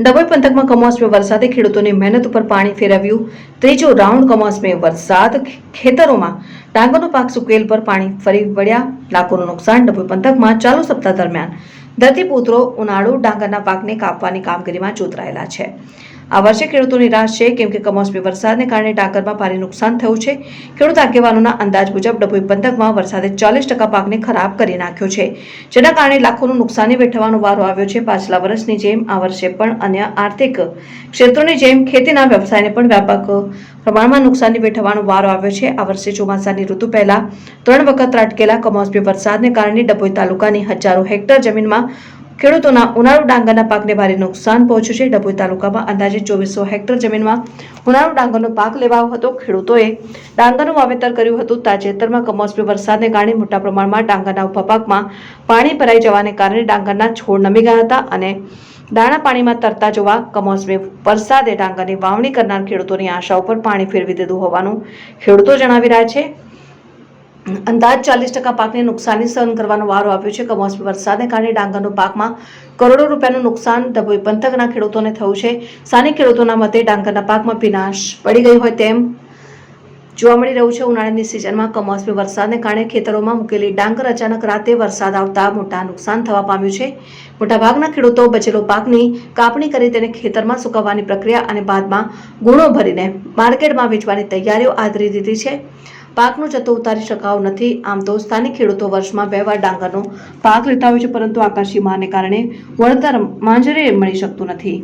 ડભોઈ પંથકમાં કમોસમી વરસાદે ખેડૂતોની મહેનત ઉપર પાણી ફેરવ્યું. ત્રીજો રાઉન્ડ કમોસમી વરસાદ, ખેતરોમાં ડાંગરનો પાક સુકેલ પર પાણી ફરી વળ્યા. લાખોનું નુકસાન ડભોઈ પંથકમાં ચાલુ સપ્તાહ દરમિયાન. ધરતીપુત્રો ઉનાળુ ડાંગરના પાકને કાપવાની કામગીરીમાં જોતરાયેલા છે. આ વર્ષે ખેડૂતો નિરાશ છે કેમ કે કમોસમી વરસાદને કારણે ડાંગરમાં ભારે નુકસાન થયું છે. ખેડૂત આગેવાનોના અંદાજ મુજબ ડભોઈ પંથકમાં વરસાદે ચાલીસ ટકા પાકને ખરાબ કરી નાખ્યો છે. જેના કારણે લાખોનું નુકસાની વેઠવાનો વારો આવ્યો છે. પાછલા વર્ષની જેમ આ વર્ષે પણ અન્ય આર્થિક ક્ષેત્રોની જેમ ખેતીના વ્યવસાયને પણ વ્યાપક પ્રમાણમાં નુકસાની વેઠવાનો વારો આવ્યો છે. આ વર્ષે ચોમાસાની ઋતુ પહેલા ત્રણ વખત ત્રાટકેલા કમોસમી વરસાદને કારણે ડભોઈ તાલુકાની હજારો હેક્ટર જમીનમાં ખેડૂતોના ઉનાળુ ડાંગરના પાકને ભારે નુકસાન પહોંચ્યું છે. ડભોઈ તાલુકામાં અંદાજે ચોવીસો હેક્ટર જમીનમાં ઉનાળુ ડાંગરનો પાક લેવાયો હતો. ખેડૂતોએ ડાંગરનું વાવેતર કર્યું હતું. તાજેતરમાં કમોસમી વરસાદને કારણે મોટા પ્રમાણમાં ડાંગરના ઊભા પાકમાં પાણી ભરાઈ જવાને કારણે ડાંગરના છોડ નમી ગયા હતા અને દાણા પાણીમાં તરતા જોવા કમોસમી વરસાદે ડાંગરની વાવણી કરનાર ખેડૂતોની આશા ઉપર પાણી ફેરવી દીધું હોવાનું ખેડૂતો જણાવી રહ્યા છે. અંદાજ ચાલીસ ટકા પાકને નુકસાની સહન કરવાનો વારો આપ્યો છે. કમોસમી વરસાદને કારણે ડાંગરનો પાકમાં કરોડો રૂપિયાનું નુકસાન ડભોઈ પંથકના ખેડૂતોને થયું છે. સ્થાનિક ખેડૂતોના મતે ડાંગરના પાકમાં વિનાશ પડી ગઈ હોય તેમ જોવા મળી રહ્યું છે. ઉનાળાની સિઝનમાં કમોસમી વરસાદને કારણે ખેતરોમાં મૂકેલી ડાંગર અચાનક રાતે વરસાદ આવતા મોટા નુકસાન થવા પામ્યું છે. મોટાભાગના ખેડૂતો બચેલો પાકની કાપણી કરી તેને ખેતરમાં સુકવવાની પ્રક્રિયા અને બાદમાં ગુણો ભરીને માર્કેટમાં વેચવાની તૈયારીઓ આદરી દીધી છે. પાકનો જથ્થો ઉતારી શકાયો નથી. આમ તો સ્થાનિક ખેડૂતો વર્ષમાં બે વાર ડાંગરનો પાક લેતા હોય છે, પરંતુ આકાશી માને કારણે વળતર માંજરે મળી શકતું નથી.